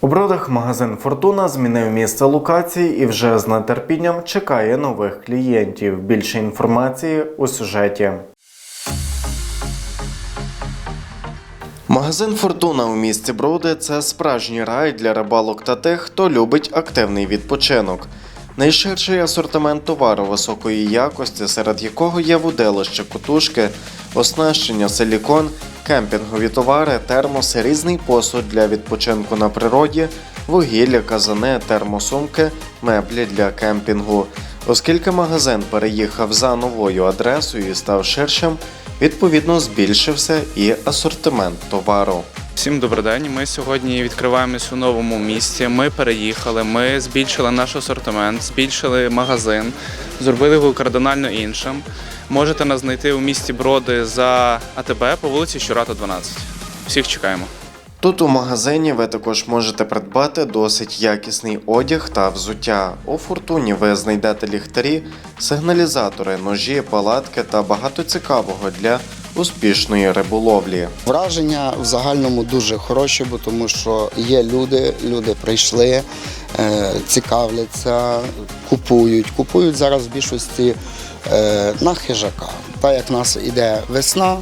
У бродах магазин Фортуна змінив місце локації і вже з нетерпінням чекає нових клієнтів. Більше інформації у сюжеті. Магазин Фортуна у місті Броди це справжній рай для рибалок та тих, хто любить активний відпочинок. Найширший асортимент товару високої якості, серед якого є вуделище, котушки, оснащення, силікон, кемпінгові товари, термоси, різний посуд для відпочинку на природі, вугілля, казани, термосумки, меблі для кемпінгу. Оскільки магазин переїхав за новою адресою і став ширшим, відповідно збільшився і асортимент товару. Всім добрий день. Ми сьогодні відкриваємось у новому місті. Ми переїхали, ми збільшили наш асортимент, збільшили магазин, зробили його кардинально іншим. Можете нас знайти у місті Броди за АТБ по вулиці Щурата, 12. Всіх чекаємо. Тут у магазині ви також можете придбати досить якісний одяг та взуття. У фортуні ви знайдете ліхтарі, сигналізатори, ножі, палатки та багато цікавого для успішної риболовлі. Враження в загальному дуже хороші, бо тому що є люди, люди прийшли, е, цікавляться, купують. Купують зараз в більшості е, на хижака. Так як в нас іде весна,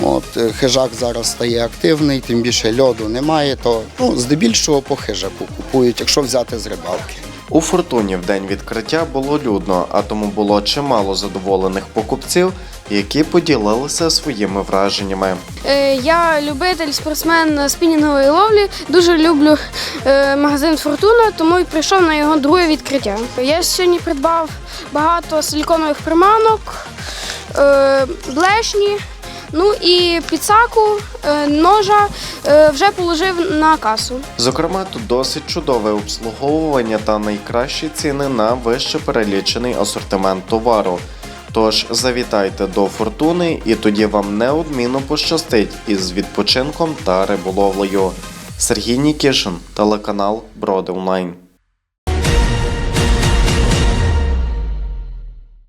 от, е, хижак зараз стає активний, тим більше льоду немає, то ну, здебільшого по хижаку купують, якщо взяти з рибалки. У фортуні в день відкриття було людно, а тому було чимало задоволених покупців, які поділилися своїми враженнями. Е, Я любитель спортсмен спінінгової ловлі. Дуже люблю е, магазин Фортуна, тому й прийшов на його друге відкриття. Я сьогодні придбав багато силіконових приманок, е, блешні, ну і підсаку, ножа вже положив на касу. Зокрема, тут досить чудове обслуговування та найкращі ціни на вище перелічений асортимент товару. Тож завітайте до фортуни, і тоді вам неодмінно пощастить із відпочинком та риболовлею. Сергій Нікішин, телеканал Броди Онлайн.